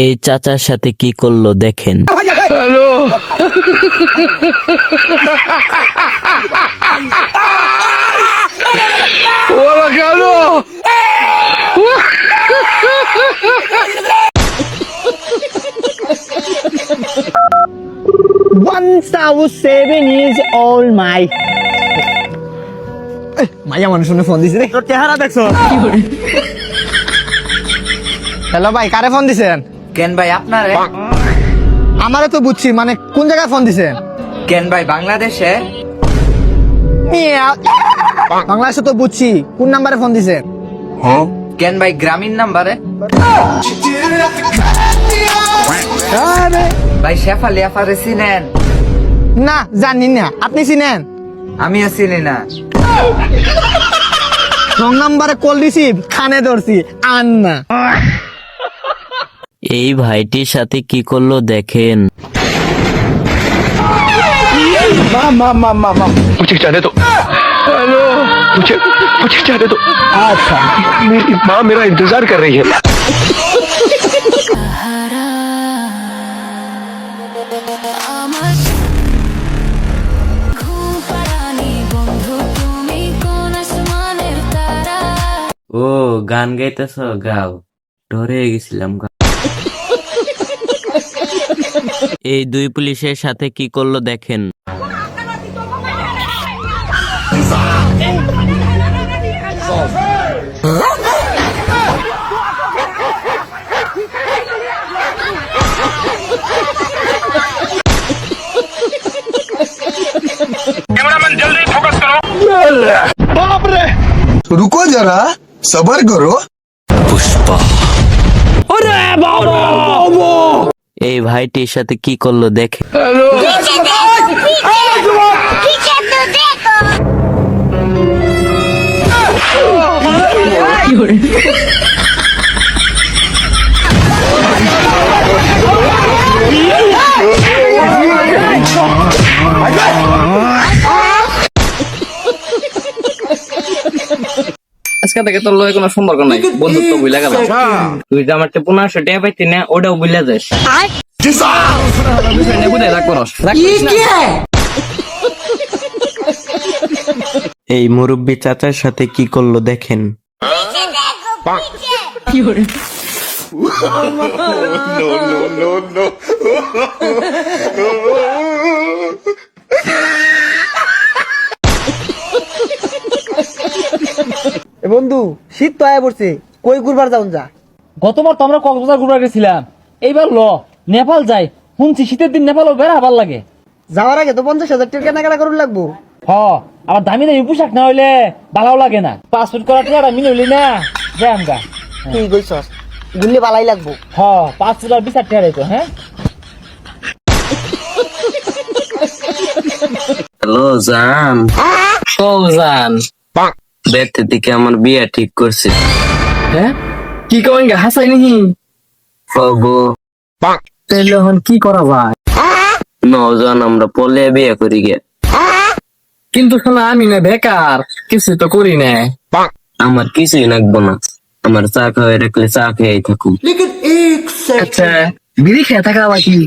এই চাচার সাথে কি করল দেখেন। One thousand seven years old my মাইয়া মানুষ শুনে ফোন দিছে রে। তোর চেহারা দেখছ? হ্যালো ভাই কারে ফোন দিছেন? কেন ভাই আপনারে? আমারে তো বুঝছি মানে কোন জায়গায় ফোন দিছে? কেন ভাই বাংলাদেশে? বাংলাদেশে তো বুঝছি কোন নাম্বারে ফোন দিছে? কেন ভাই গ্রামীণ নাম্বারে? আরে, ভাই শেফালি আফারে চিনেন? না জানি না আপনি চিনেন? আমিও চিনি না। রং নাম্বারে কল রিসিভ খানে ধরছি আন না। এই ভাইটির সাথে কি করলো দেখেন मुझे जाने दो हेलो मुझे मुझे जाने दो আচ্ছা मेरी माँ मेरा इंतजार कर रही है আমার ঘুম পাড়ানি বন্ধু তুমি কোন আসমানের তারা ও গান গাইতেছ গাও ডরে গেছিলাম এই দুই পুলিশের সাথে কি করলো দেখেন रुको जरा सबर करो এই ভাইটির সাথে কি করল দেখেন আজকে থেকে তোর লগে কোনো সম্পর্ক নাই বন্ধুত্ব বুঝলা গেল তুই যে আমার পনেরোশো টাকা পাইতি না ওটাও বুঝলা যাস। করস। না। এই মুরব্বী চাচার সাথে কি করল দেখেন? এ বন্ধু শীত তো আয়া পড়ছে কই ঘুরবার যাউন যা? গতবার তো আমরা কক্সবাজার ঘুরবার গেছিলাম। এইবার ল নেপাল যাই। শুনছি শীতের দিন নেপালও বেড়া ভালো লাগে। যাওয়ার আগে তো পঞ্চাশ হাজার টাকা কেনাকাটা করুন লাগবো। হ আবার দামি দামি পোশাক না হইলে ভালো লাগে না। পাসপোর্ট করা টিয়াটা মিল হইলি না। যাই আমগা তুই কইছস গুললে বালাই লাগবো। হ পাসপোর্ট আর বিচার টিয়া তো হ্যাঁ? হ্যালো জান। সৌজান দেখতে দিকে আমার বিয়ে ঠিক করছে। হ্যাঁ? কি করেন গে? হাসাই নাকি? ওগো তাহলে এখন কি করা যায়? নজন আমরা পলে বিয়ে করি গে। কিন্তু শোনা আমি না বেকার কিছু তো করি না। আমার কিছুই লাগবো না। আমার চা খাওয়াই রাখলে চা খেয়েই থাকুক আচ্ছা বিড়ি খেয়ে থাকা বাকি